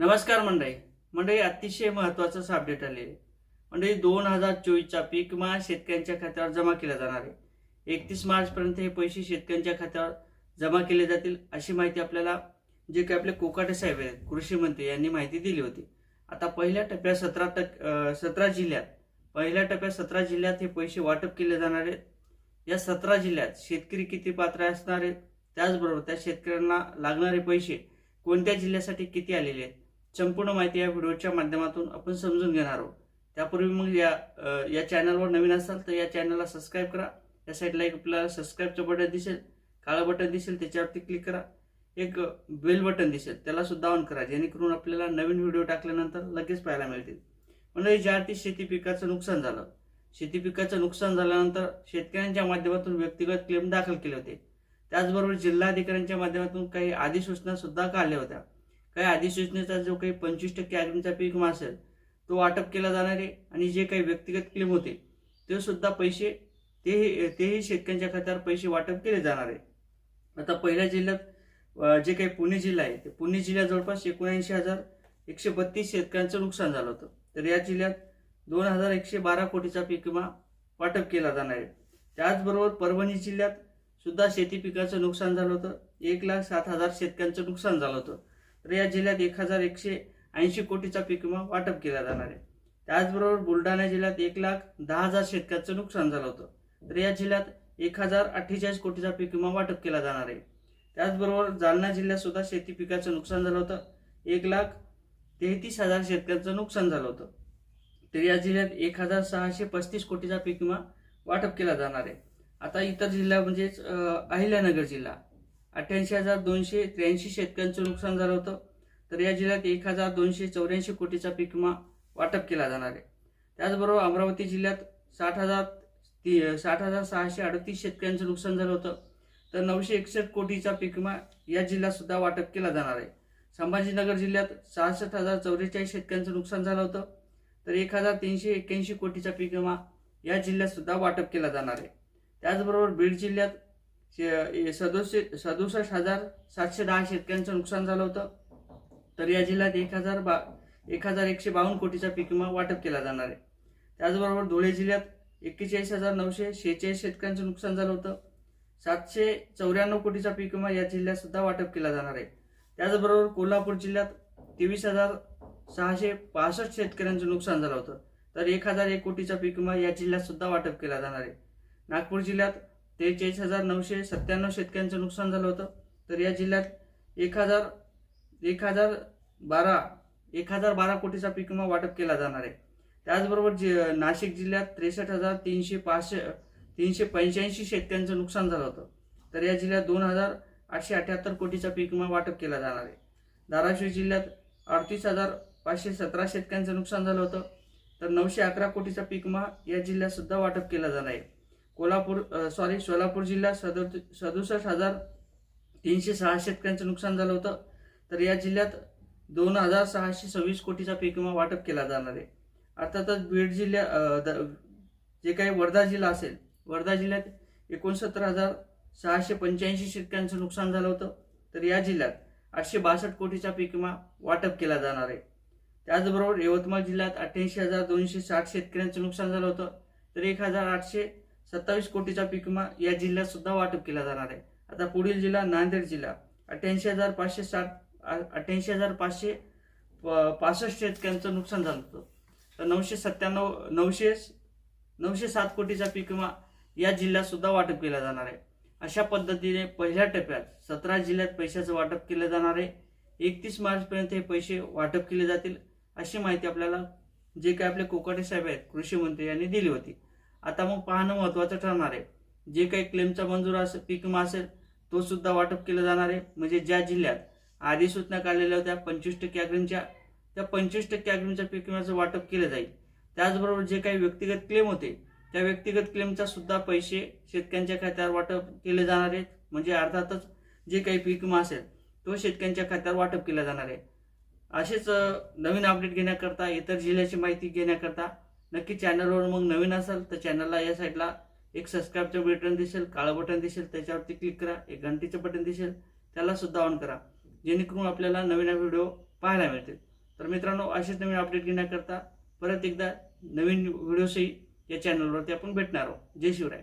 नमस्कार मंडळी. मंडळी अतिशय महत्वाचं अपडेट आले मंडळी दोन हजार चोवीसचा पीक विमा शेतकऱ्यांच्या खात्यावर जमा केला जाणार आहे. एकतीस मार्चपर्यंत हे पैसे शेतकऱ्यांच्या खात्यावर जमा केले जातील अशी माहिती आपल्याला जे काही आपले कोकाटे साहेब आहेत कृषी मंत्री यांनी माहिती दिली होती. आता पहिल्या टप्प्यात सतरा टक् सतरा जिल्ह्यात पहिल्या टप्प्यात सतरा जिल्ह्यात हे पैसे वाटप केले जाणार आहेत. या सतरा जिल्ह्यात शेतकरी किती पात्र असणार आहेत? त्याचबरोबर त्या शेतकऱ्यांना लागणारे पैसे कोणत्या जिल्ह्यासाठी किती आलेले आहेत? संपूर्ण माहिती या व्हिडिओच्या माध्यमातून आपण समजून घेणार आहोत. त्यापूर्वी मग या या चॅनलवर नवीन असाल तर या चॅनलला सबस्क्राईब करा. या साईडला एक आपल्याला सबस्क्राईबचं बटन दिसेल काळं बटन दिसेल त्याच्यावरती क्लिक करा. एक बेल बटन दिसेल त्याला सुद्धा ऑन करा जेणेकरून आपल्याला नवीन व्हिडिओ टाकल्यानंतर लगेच पाहायला मिळतील. म्हणजे ज्या अर्थी शेती पिकाचं नुकसान झालं शेती पिकाचं नुकसान झाल्यानंतर शेतकऱ्यांच्या माध्यमातून व्यक्तिगत क्लेम दाखल केले होते. त्याचबरोबर जिल्हाधिकाऱ्यांच्या माध्यमातून काही अधिसूचना सुद्धा काढल्या होत्या. काही अधिसूचनेचा जो काही पंचवीस टक्के अग्नीचा पीक विमा असेल तो वाटप केला जाणार आहे आणि जे काही व्यक्तिगत क्लेम होते ते सुद्धा पैसे तेही तेही शेतकऱ्यांच्या खात्यावर पैसे वाटप केले जाणार आहे. आता पहिल्या जिल्ह्यात जे काही पुणे जिल्हा आहे ते पुणे जिल्ह्यात जवळपास एकोणऐंशी हजार एकशे बत्तीस शेतकऱ्यांचं नुकसान झालं होतं. तर या जिल्ह्यात दोन हजार एकशे बारा कोटीचा पीक विमा वाटप केला जाणार आहे. त्याचबरोबर परभणी जिल्ह्यात सुद्धा शेती पिकाचं नुकसान झालं होतं. एक लाख सात हजार शेतकऱ्यांचं नुकसान झालं होतं. तर या जिल्ह्यात एक हजार एकशे ऐंशी कोटीचा पीक विमा वाटप केला जाणार आहे. त्याचबरोबर बुलढाणा जिल्ह्यात एक लाख दहा हजार शेतकऱ्याचं नुकसान झालं होतं. तर या जिल्ह्यात एक हजार अठ्ठेचाळीस कोटीचा पीक विमा वाटप केला जाणार आहे. त्याचबरोबर जालना जिल्ह्यात सुद्धा शेती पिकाचं नुकसान झालं होतं. एक लाख तेहतीस हजार शेतकऱ्यांचं नुकसान झालं होतं. तर या जिल्ह्यात एक हजार सहाशे पस्तीस कोटीचा पीक विमा वाटप केला जाणार आहे. आता इतर जिल्हा म्हणजेच अहिल्यानगर जिल्हा. अठ्ठ्याऐंशी हजार दोनशे त्र्याऐंशी शेतकऱ्यांचं नुकसान झालं होतं. तर या जिल्ह्यात एक हजार दोनशे चौऱ्याऐंशी कोटीचा पीक विमा वाटप केला जाणार आहे. त्याचबरोबर अमरावती जिल्ह्यात साठ हजार ती साठ हजार सहाशे अडतीस शेतकऱ्यांचं नुकसान झालं होतं. तर नऊशे एकसष्ट कोटीचा पीक विमा या जिल्ह्यात सुद्धा वाटप केला जाणार आहे. संभाजीनगर जिल्ह्यात सहासष्ट हजार चौवेचाळीस शेतकऱ्यांचं नुकसान झालं होतं. तर एक हजार तीनशे एक्क्याऐंशी कोटीचा पीक विमा या जिल्ह्यात सुद्धा वाटप केला जाणार आहे. त्याचबरोबर बीड जिल्ह्यात सदोशे सदुसष्ट हजार सातशे दहा शेतकऱ्यांचं नुकसान झालं होतं. तर या जिल्ह्यात एक हजार बा एक हजार एकशे बावन्न कोटीचा पीक विमा वाटप केला जाणार आहे. त्याचबरोबर धुळे जिल्ह्यात एक्केचाळीस हजार नऊशे शेहेचाळीस शेतकऱ्यांचं नुकसान झालं होतं. सातशे चौऱ्याण्णव कोटीचा पीक विमा या जिल्ह्यात सुद्धा वाटप केला जाणार आहे. त्याचबरोबर कोल्हापूर जिल्ह्यात तेवीस हजार सहाशे पासष्ट शेतकऱ्यांचं नुकसान झालं होतं. तर एक हजार एक कोटीचा पीक विमा या जिल्ह्यात सुद्धा वाटप केला जाणार आहे. नागपूर जिल्ह्यात त्रेचाळीस हजार नऊशे सत्त्याण्णव शेतकऱ्यांचं नुकसान झालं होतं. तर या जिल्ह्यात एक हजार एक हजार बारा एक हजार बारा कोटीचा पीक विमा वाटप केला जाणार आहे. त्याचबरोबर जि नाशिक जिल्ह्यात त्रेसष्ट हजार तीनशे पाचशे तीनशे पंच्याऐंशी शेतकऱ्यांचं नुकसान झालं होतं. तर या जिल्ह्यात दोन हजार आठशे अठ्याहत्तर कोटीचा पीक विमा वाटप केला जाणार आहे. धाराशिव जिल्ह्यात अडतीस हजार पाचशे सतरा शेतकऱ्यांचं नुकसान झालं होतं. तर नऊशे अकरा कोटीचा पीक विमा या जिल्ह्यात सुद्धा वाटप केला जाणार आहे. कोल्हापूर सॉरी सोलापूर जिल्ह्यात सदु सदुसष्ट हजार तीनशे सहा शेतकऱ्यांचं नुकसान झालं होतं. तर या जिल्ह्यात दोन हजार सहाशे सव्वीस कोटीचा पीक विमा वाटप केला जाणार आहे. अर्थातच बीड जिल्ह्या द- जे काही वर्धा जिल्हा असेल वर्धा जिल्ह्यात एकोणसत्तर हजार सहाशे पंच्याऐंशी शेतकऱ्यांचं नुकसान झालं होतं. तर या जिल्ह्यात आठशे बासष्ट कोटीचा पीक विमा वाटप केला जाणार आहे. त्याचबरोबर यवतमाळ जिल्ह्यात अठ्ठ्याऐंशी हजार दोनशे साठ शेतकऱ्यांचं नुकसान झालं होतं. तर एक हजार आठशे सत्तावीस कोटीचा पीक विमा या जिल्ह्यात सुद्धा वाटप केला जाणार आहे. आता पुढील जिल्हा नांदेड जिल्हा. अठ्ठ्याऐंशी हजार पाचशे साठ अठ्ठ्याऐंशी हजार पाचशे प- पासष्ट शेतकऱ्यांचं नुकसान झालं होतं. तर नऊशे सत्त्याण्णव नऊशे नऊशे सात कोटीचा पीक विमा या जिल्ह्यात सुद्धा वाटप केला जाणार आहे. अशा पद्धतीने पहिल्या टप्प्यात सतरा जिल्ह्यात पैशाचं वाटप केलं जाणार आहे. एकतीस मार्चपर्यंत हे पैसे वाटप केले जातील अशी माहिती आपल्याला जे काही आपले कोकाटे साहेब आहेत कृषी मंत्री यांनी दिली होती. आता मग पाहणं महत्त्वाचं ठरणार आहे. जे काही क्लेमचा मंजूर असेल पीक विमा असेल तो सुद्धा वाटप केलं जाणार आहे. म्हणजे ज्या जिल्ह्यात आधी सूचना काढलेल्या होत्या पंचवीस टक्के अग्रीमच्या त्या पंचवीस टक्के अग्रीमच्या पीक विम्याचं वाटप केलं जाईल. त्याचबरोबर जे काही व्यक्तिगत क्लेम होते त्या व्यक्तिगत क्लेमचा सुद्धा पैसे शेतकऱ्यांच्या खात्यावर वाटप केले जाणार आहेत. म्हणजे अर्थातच जे काही पीक विमा असेल तो शेतकऱ्यांच्या खात्यावर वाटप केला जाणार आहे. असेच नवीन अपडेट घेण्याकरता इतर जिल्ह्याची माहिती घेण्याकरता नक्की चॅनलवर मग नवीन असाल तर चॅनलला या साईडला एक सबस्क्राईबचं बटन दिसेल काळं बटन दिसेल त्याच्यावरती क्लिक करा एक घंटीचं बटन दिसेल त्याला सुद्धा ऑन करा. जेणेकरून आपल्याला नवीन व्हिडिओ पाहायला मिळतील. तर मित्रांनो असेच नवीन अपडेट घेण्याकरता परत एकदा नवीन व्हिडिओसही या चॅनलवरती आपण भेटणार आहोत. जय शिवराय.